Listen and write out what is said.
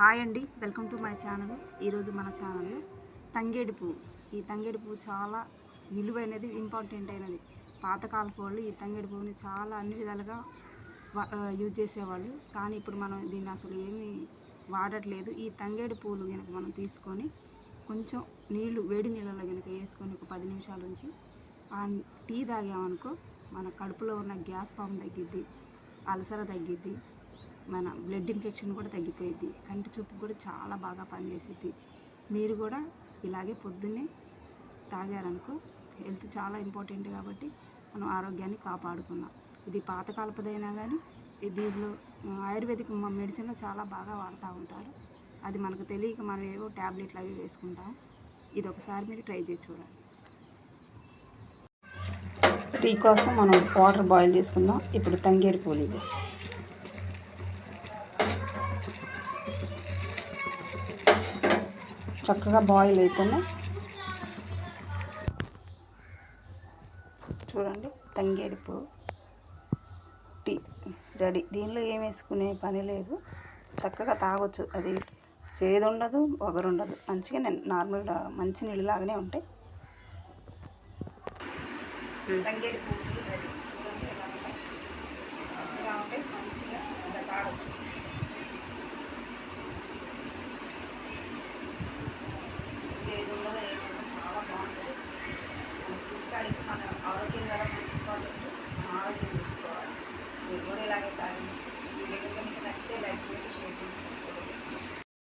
Hi అండి welcome to my channel. ఈరోజు మన ఛానల్లో తంగేడు పువ్వు. ఈ తంగేడు పువ్వు చాలా విలువైనది ఇంపార్టెంట్ అయినది. పాతకాలపు వాళ్ళు ఈ తంగేడు పువ్వుని చాలా అన్ని విధాలుగా యూజ్ చేసేవాళ్ళు. కానీ ఇప్పుడు మనం దీన్ని అసలు ఏమీ వాడట్లేదు. ఈ తంగేడు పువ్వులు కనుక మనం తీసుకొని కొంచెం నీళ్ళు వేడి నీళ్ళలో కనుక వేసుకొని ఒక పది నిమిషాల నుంచి ఆ టీ తాగామనుకో మన కడుపులో ఉన్న గ్యాస్ పాము తగ్గిద్ది అలసర తగ్గిద్ది మన బ్లడ్ ఇన్ఫెక్షన్ కూడా తగ్గిపోయింది కంటి చూపు కూడా చాలా బాగా పనిచేసింది మీరు కూడా ఇలాగే పొద్దున్నే తాగారనుకో హెల్త్ చాలా ఇంపార్టెంట్ కాబట్టి మనం ఆరోగ్యాన్ని కాపాడుకుందాం. ఇది పాతకాలపదైనా కానీ దీనిలో ఆయుర్వేదిక్ మెడిసిన్లో చాలా బాగా వాడుతూ ఉంటారు. అది మనకు తెలియక మనం ఏవో ట్యాబ్లెట్లు అవి వేసుకుంటాం. ఇది ఒకసారి మీరు ట్రై చేసి చూడండి. టీ కోసం మనం వాటర్ బాయిల్ చేసుకుందాం. ఇప్పుడు తంగేరు పూలు చక్కగా బాయిల్ అవుతున్నాయి చూడండి తంగేడుపు పువ్వు టీ రెడీ. దీనిలో ఏం వేసుకునే పని లేదు. చక్కగా తాగొచ్చు. అది చేదు ఉండదు ఉండదు మంచిగా నేను నార్మల్గా మంచి నీళ్ళు లాగానే ఉంటాయి. తంగేడుపు రెడీ. 你看，那个。